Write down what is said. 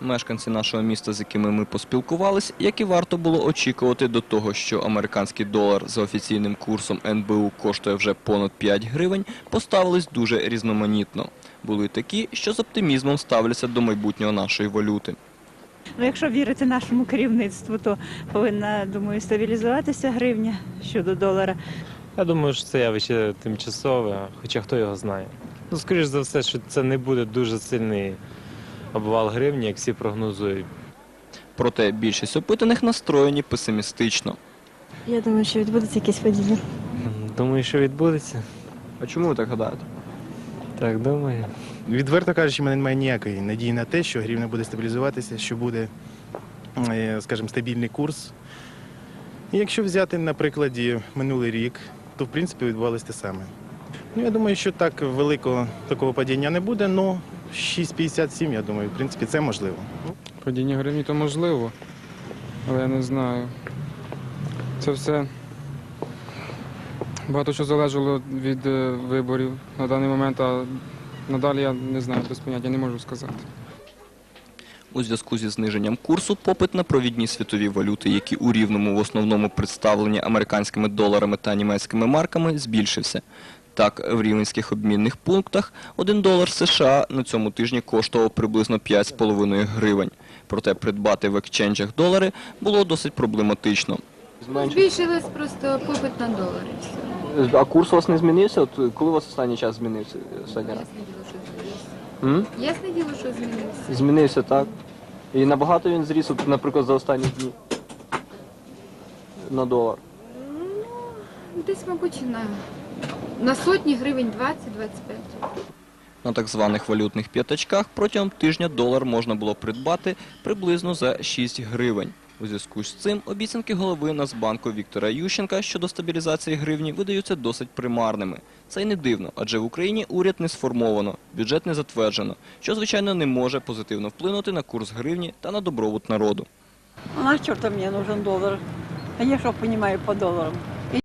Мешканці нашого міста, з якими ми поспілкувались, як і варто було очікувати до того, що американський долар за офіційним курсом НБУ коштує вже понад 5 гривень, поставились дуже різноманітно. Були й такі, що з оптимізмом ставляться до майбутнього нашої валюти. Ну, якщо вірити нашому керівництву, то повинна, думаю, стабілізуватися гривня щодо долара. Я думаю, що це явище тимчасове, хоча хто його знає. Ну, скоріш за все, що це не буде дуже сильний обвал гривні, як всі прогнозують. Проте більшість опитаних настроєні песимістично. Я думаю, що відбудеться якесь падіння. Думаю, що відбудеться. А чому ви так гадаєте? Так, думаю. Відверто кажучи, в мене немає ніякої надії на те, що гривня буде стабілізуватися, що буде, е, скажімо, стабільний курс. І якщо взяти на прикладі минулий рік, то в принципі відбувалося те саме. Ну, я думаю, що так великого такого падіння не буде, але 6,57, я думаю, в принципі, це можливо. Падіння гривні то можливо, але я не знаю. Це все багато що залежало від е, виборів на даний момент, а надалі я не знаю без поняття, не можу сказати. У зв'язку зі зниженням курсу попит на провідні світові валюти, які у рівному в основному представлені американськими доларами та німецькими марками, збільшився. Так, в рівненських обмінних пунктах 1 долар США на цьому тижні коштував приблизно 5,5 гривень. Проте придбати в екченджах долари було досить проблематично. Збільшилось просто попит на долари. А курс у вас не змінився? От коли у вас останній час змінився? Останній Ясне діло, що змінився. Ясне діло, що змінився. Змінився, так. І набагато він зріс, от, наприклад, за останні дні на долар. Ну, Десь, мабуть, на, на сотні гривень 20-25. На так званих валютних п'ятачках протягом тижня долар можна було придбати приблизно за 6 гривень. У зв'язку з цим обіцянки голови Нацбанку Віктора Ющенка щодо стабілізації гривні видаються досить примарними. Це й не дивно, адже в Україні уряд не сформовано, бюджет не затверджено, що, звичайно, не може позитивно вплинути на курс гривні та на добробут народу. А на черта мне нужен доллар? А я что понимаю по долларам?